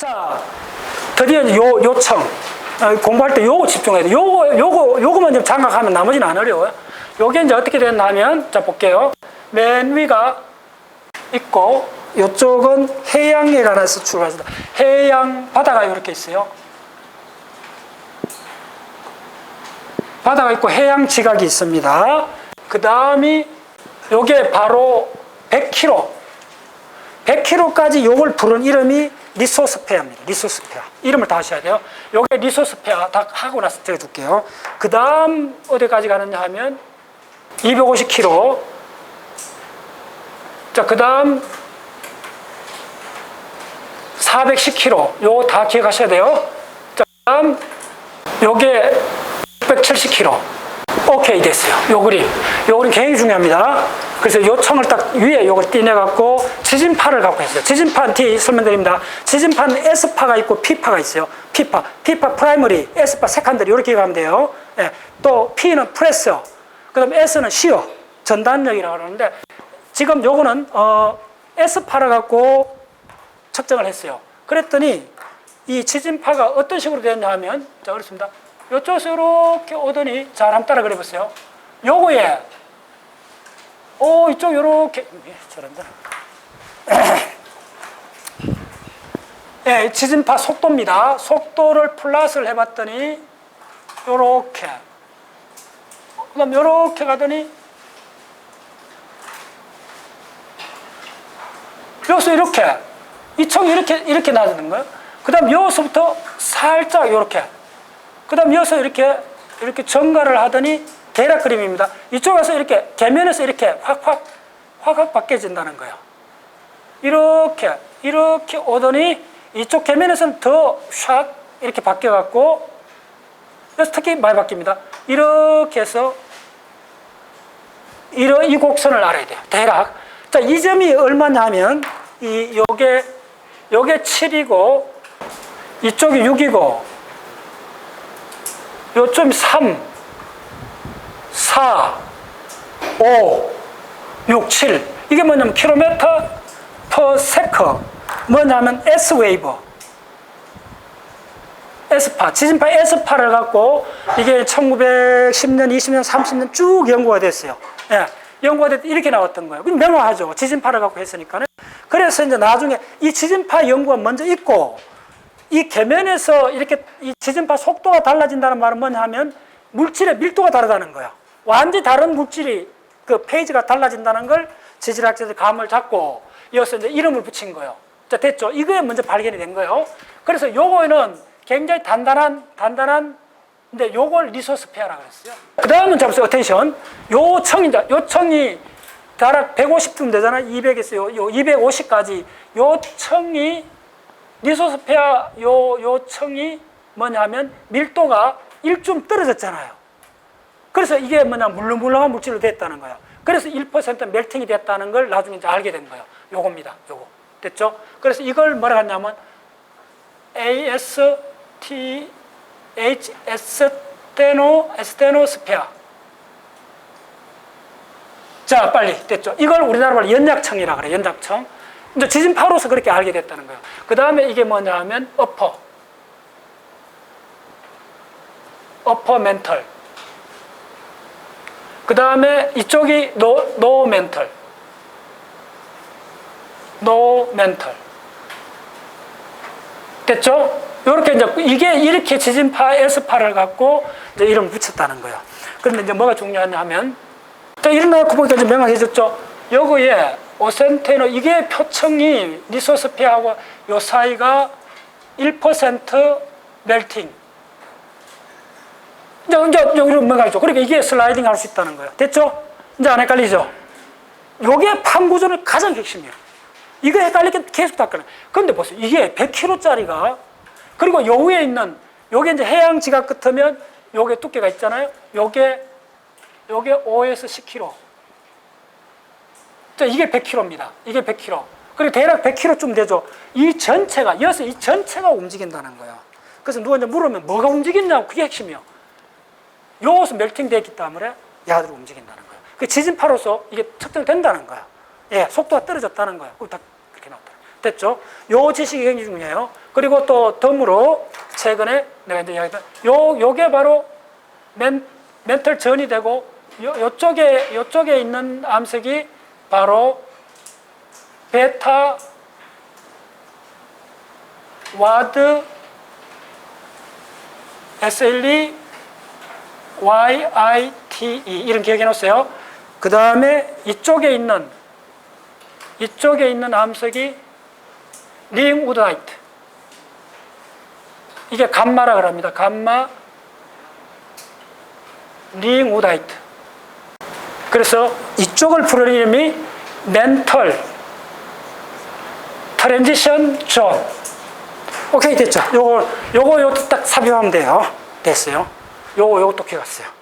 자, 드디어 요, 요청. 어, 공부할 때 요거 집중해야 돼. 요거, 요거, 요거만 좀 장악하면 나머지는 안 어려워요. 요게 이제 어떻게 됐냐면, 자, 볼게요. 맨 위가 있고, 요쪽은 해양에 관해서 출발했다. 해양, 바다가 이렇게 있어요. 바다가 있고 해양 지각이 있습니다. 그 다음이 요게 바로 100km. 100km까지 요걸 부른 이름이 리소스페아입니다. 리소스페아. 이름을 다 하셔야 돼요. 요게 리소스페아 다 하고 나서 적어둘게요. 그 다음 어디까지 가느냐 하면 250km. 자, 그 다음 410km. 요거 다 기억하셔야 돼요. 자, 그 다음 요게 670km. 오케이 됐어요. 요 그림. 요 그림 굉장히 중요합니다. 그래서 요 청을 딱 위에 요걸 띄내갖고 지진파를 갖고 있어요. 지진파 뒤에 설명드립니다. 지진파는 S파가 있고 P파가 있어요. P파. P파 프라이머리, S파 세컨더리 이렇게 가면 돼요. 예. 또 P는 프레서, 그 다음에 S는 시어, 전단력이라고 그러는데 지금 요거는 어, S파를 갖고 측정을 했어요. 그랬더니 이 지진파가 어떤 식으로 되었냐 하면 자 그렇습니다. 이쪽에서 이렇게 오더니 자 한번 따라 그려보세요. 요거에 오 이쪽 요렇게 예, 저런다. 예, 지진파 속도입니다. 속도를 플러스를 해봤더니 요렇게 그다음 요렇게 가더니 여기서 이렇게 이 청이 이렇게 이렇게 나지는 거예요. 그다음 여기서부터 살짝 이렇게 그 다음 여기서 이렇게 이렇게 정가를 하더니 대략 그림입니다. 이쪽에서 이렇게 계면에서 이렇게 확확 확확 바뀌어진다는 거예요. 이렇게 이렇게 오더니 이쪽 계면에서는 더 샥 이렇게 바뀌어 갖고 그래서 특히 많이 바뀝니다. 이렇게 해서 이러 이 곡선을 알아야 돼요. 대략. 자, 이 점이 얼마냐 하면 이 요게 요게 7이고 이쪽이 6이고 요점이 3 4 5 6 7 이게 뭐냐면 킬로미터 퍼 세컨 뭐냐면 S 웨이브 S파, 지진파 S파를 갖고 이게 1910년, 20년, 30년 쭉 연구가 됐어요. 예, 연구가 됐 이렇게 나왔던 거예요. 그럼 명확하죠. 지진파를 갖고 했으니까는. 그래서 이제 나중에 이 지진파 연구가 먼저 있고 이 계면에서 이렇게 이 지진파 속도가 달라진다는 말은 뭐냐 하면 물질의 밀도가 다르다는 거예요. 완전히 다른 물질이 그 페이지가 달라진다는 걸 지질학자들 감을 잡고 이어서 이제 이름을 붙인 거예요. 자, 됐죠? 이거에 먼저 발견이 된 거예요. 그래서 요거는 굉장히 단단한, 단단한, 근데 요걸 리소스페어라고 그랬어요. 그 다음은 잡으세요. 어텐션. 요 청이, 요 청이 대략 150쯤 되잖아요. 200에서 요, 요 250까지. 요 청이, 리소스페어 요, 요 청이 뭐냐면 밀도가 1좀 떨어졌잖아요. 그래서 이게 뭐냐, 물렁물렁한 물질로 됐다는 거예요. 그래서 1% 멜팅이 됐다는 걸 나중에 이제 알게 된 거예요. 요겁니다. 요거. 됐죠? 그래서 이걸 뭐라 하냐면 ASTH 에스테노 에스테노스페아. 자, 빨리 됐죠? 이걸 우리나라 말로 연약청이라 그래. 연약청. 이제 지진파로서 그렇게 알게 됐다는 거예요. 그 다음에 이게 뭐냐 하면 어퍼. 어퍼 멘털. 그 다음에 이쪽이 노, 노 멘털. 노 멘털. 됐죠? 이렇게 이제 이게 이렇게 지진파 S파를 갖고 이제 이름을 붙였다는 거예요. 그런데 이제 뭐가 중요하냐 하면 자, 이런 놓고 보니까 이제 명확해졌죠? 여기에 오센테노 이게 표층이 리소스피하고 요 사이가 1% 멜팅. 이제 이제 여기로 명확하죠. 그러니까 이게 슬라이딩 할 수 있다는 거예요. 됐죠? 이제 안 헷갈리죠? 요게 판구조는 가장 핵심이에요. 이거 헷갈리게 계속 닦아요. 그런데 보세요. 이게 100kg짜리가 그리고 요 위에 있는 요게 이제 해양 지각 같으면 요게 두께가 있잖아요. 요게 요게 5에서 10kg. 자, 이게 100kg입니다. 이게 100kg. 그리고 대략 100kg쯤 되죠. 이 전체가 여기서 이 전체가 움직인다는 거예요. 그래서 누가 이제 물으면 뭐가 움직이냐고 그게 핵심이에요. 요것은 멜팅되어 있기 때문에 야들이 움직인다는 거예요. 그 지진파로서 이게 측정된다는 거예요. 예, 속도가 떨어졌다는 거예요. 다 그렇게 나왔다. 됐죠? 요 지식이 굉장히 중요해요. 그리고 또 덤으로 최근에 내가 이제 이야기했던 요 요게 바로 멘, 멘털 전이 되고 요, 요쪽에 요쪽에 있는 암석이 바로 베타 와드 SLE YITE 이런 기억해 놓으세요. 그 다음에 이쪽에 있는 이쪽에 있는 암석이 링 우드나이트 이게 감마라 그럽니다. 감마 링 우드나이트 그래서 이쪽을 부르는 이름이 멘털 트랜지션 존 오케이 됐죠? 요거 요거 요거 딱 삽입하면 돼요. 됐어요. 요거 요것도 기억했어요.